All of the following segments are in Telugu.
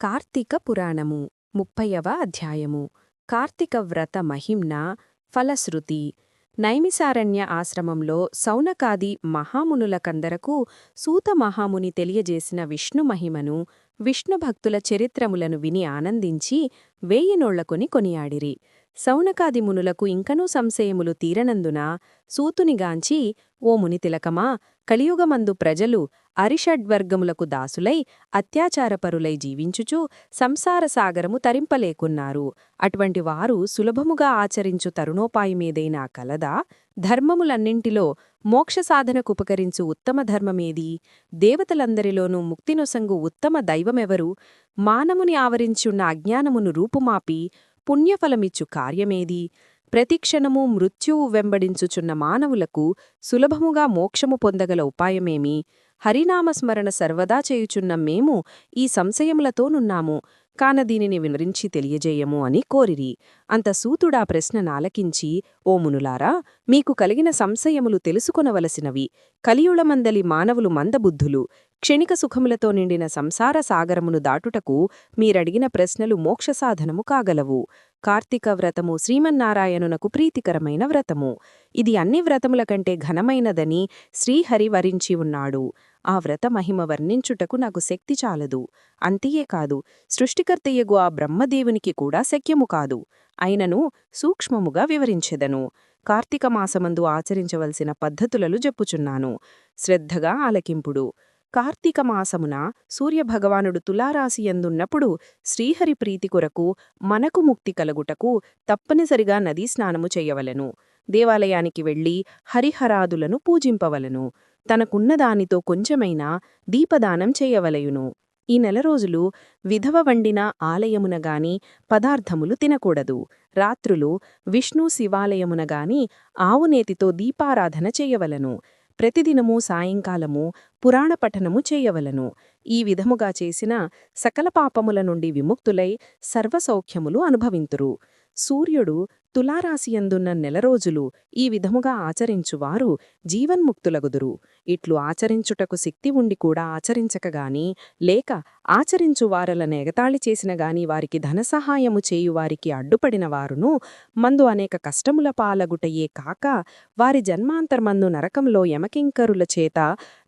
కార్తీక పురాణము ముప్పైవ అధ్యాయము. కార్తీక వ్రత మహిమ్న ఫలశ్రుతి. నైమిసారణ్య ఆశ్రమంలో సౌనకాది మహామునులకందరకు సూత మహాముని తెలియజేసిన విష్ణు మహిమను విష్ణుభక్తుల చరిత్రములను విని ఆనందించి వేయినోళ్ళకొని కొనియాడిరి. సౌనకాది మునులకు ఇంకనూ సంశయములు తీరనందున సూతునిగాంచి ఓ మునితిలకమా కలియుగమందు ప్రజలు అరిషడ్వర్గములకు దాసులై అత్యాచారపరులై జీవించుచూ సంసార సాగరము తరింపలేకున్నారు. అటువంటి వారు సులభముగా ఆచరించు తరుణోపాయమేదైనా కలదా? ధర్మములన్నింటిలో మోక్ష సాధనకుపకరించు ఉత్తమ ధర్మమేది. దేవతలందరిలోనూ ముక్తినొసంగు ఉత్తమ దైవమెవరు? మానముని ఆవరించున్న అజ్ఞానమును రూపుమాపి పుణ్యఫలమిచ్చు కార్యమేది. ప్రతిక్షణము మృత్యువు వెంబడించుచున్న మానవులకు సులభముగా మోక్షము పొందగల ఉపాయమేమి? హరినామస్మరణ సర్వదా చేయుచున్న మేము ఈ సంశయములతోనున్నాము. కాన దీనిని వివరించి తెలియజేయము అని కోరిరి. అంత సూతుడా ప్రశ్న నాలకించి ఓ మునులారా మీకు కలిగిన సంశయములు తెలుసుకొనవలసినవి. కలియుళమందలి మానవులు మందబుద్ధులు. క్షణిక సుఖములతో నిండిన సంసార సాగరమును దాటుటకు మీరడిగిన ప్రశ్నలు మోక్షసాధనము కాగలవు. కార్తీక వ్రతము శ్రీమన్నారాయణునకు ప్రీతికరమైన వ్రతము. ఇది అన్ని వ్రతముల కంటే ఘనమైనదని శ్రీహరి వరించి ఉన్నాడు. ఆ వ్రత మహిమ వర్ణించుటకు నాకు శక్తి చాలదు. అంతియే కాదు సృష్టికర్తయ్యగు ఆ బ్రహ్మదేవునికి కూడా శక్యము కాదు. అయినను సూక్ష్మముగా వివరించెదను. కార్తీక మాసమందు ఆచరించవలసిన పద్ధతులలు చెప్పుచున్నాను. శ్రద్ధగా ఆలకింపుడు. కార్తీక మాసమున సూర్యభగవానుడు తులారాశియందున్నప్పుడు శ్రీహరి ప్రీతి కొరకు మనకు ముక్తి కలుగుటకు తప్పనిసరిగా నదీ స్నానము చెయ్యవలెను దేవాలయానికి వెళ్ళి హరిహరాదులను పూజింపవలను. తనకున్నదానితో కొంచెమైనా దీపదానం చేయవలయును. ఈ నెల రోజులు విధవ వండిన ఆలయమునగాని పదార్థములు తినకూడదు. రాత్రులు విష్ణు శివాలయమునగాని ఆవునేతితో దీపారాధన చేయవలను. ప్రతిదినము సాయంకాలము పురాణ పఠనము చేయవలను. ఈ విధముగా చేసిన సకల పాపముల నుండి విముక్తులై సర్వసౌఖ్యములు అనుభవింతురు. సూర్యుడు తులారాశియందున్న నెల రోజులు ఈ విధముగా ఆచరించువారు జీవన్ముక్తులగుదురు. ఇట్లు ఆచరించుటకు శక్తి ఉండి కూడా ఆచరించకగాని లేక ఆచరించువారల నెగతాళి చేసిన గాని వారికి ధనసహాయము చేయువారికి అడ్డుపడిన వారును మందు అనేక కష్టముల పాలగుటయే కాక వారి జన్మాంతర్మందు నరకంలో యమకింకరుల చేత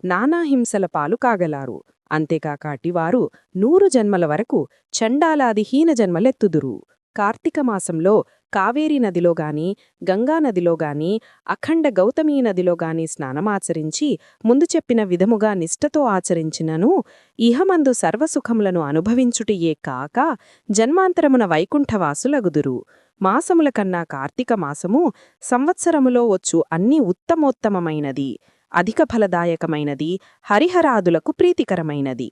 నానాహింసల పాలు కాగలారు. అంతేకాక అటివారు నూరు జన్మల వరకు చండాలాది హీన జన్మలెత్తుదురు. కార్తీక మాసంలో కావేరీ నదిలో గాని గంగానదిలో గాని అఖండ గౌతమీ నదిలో గాని స్నానమాచరించి ముందు చెప్పిన విధముగా నిష్టతో ఆచరించినను ఇహమందు సర్వసుఖములను అనుభవించుటియే కాక జన్మాంతరమున వైకుంఠవాసులగుదురు. మాసముల కన్నా కార్తీక మాసము సంవత్సరములో వచ్చు అన్ని ఉత్తమోత్తమమైనది అధిక ఫలదాయకమైనది హరిహరాదులకు ప్రీతికరమైనది.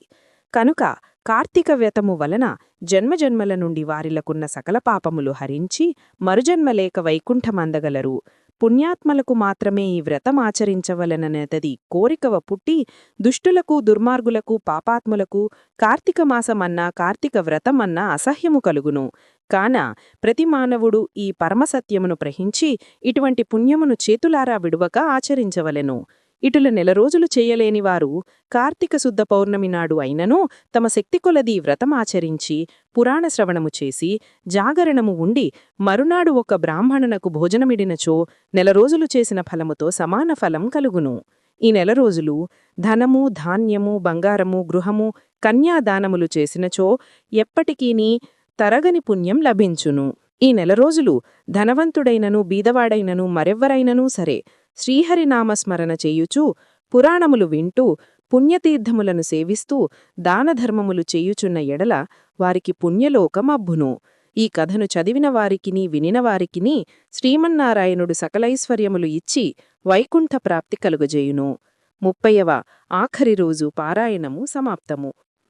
కనుక కార్తీక వ్యతము వలన జన్మజన్మల నుండి వారిలకున్న సకల పాపములు హరించి మరుజన్మలేక వైకుంఠమందగలరు. పుణ్యాత్మలకు మాత్రమే ఈ వ్రతమాచరించవలననేతది కోరికవ పుట్టి దుష్టులకు దుర్మార్గులకు పాపాత్ములకు కార్తీక మాసమన్నా కార్తీక వ్రతమన్నా అసహ్యము కలుగును. కాన ప్రతి మానవుడు ఈ పరమసత్యమును ప్రహించి ఇటువంటి పుణ్యమును చేతులారా విడువక ఆచరించవలెను. ఇటుల నెల రోజులు చేయలేనివారు కార్తీక శుద్ధ పౌర్ణమి నాడు అయినను తమ శక్తి కొలది వ్రతమాచరించి పురాణ శ్రవణము చేసి జాగరణము ఉండి మరునాడు ఒక బ్రాహ్మణునకు భోజనమిడినచో నెల రోజులు చేసిన ఫలముతో సమాన ఫలం కలుగును. ఈ నెల రోజులు ధనము ధాన్యము బంగారము గృహము కన్యాదానములు చేసినచో ఎప్పటికీని తరగని పుణ్యం లభించును. ఈ నెల రోజులు ధనవంతుడైనను బీదవాడైనను మరెవ్వరైననూ సరే శ్రీహరినామస్మరణ చేయుచూ పురాణములు వింటూ పుణ్యతీర్థములను సేవిస్తూ దానధర్మములు చేయుచున్న ఎడల వారికి పుణ్యలోకమబ్బును ఈ కథను చదివిన వారికిని వినినవారికిని శ్రీమన్నారాయణుడు సకలైశ్వర్యములు ఇచ్చి వైకుంఠ ప్రాప్తి కలుగజేయును. ముప్పయవ ఆఖరి రోజు పారాయణము సమాప్తము.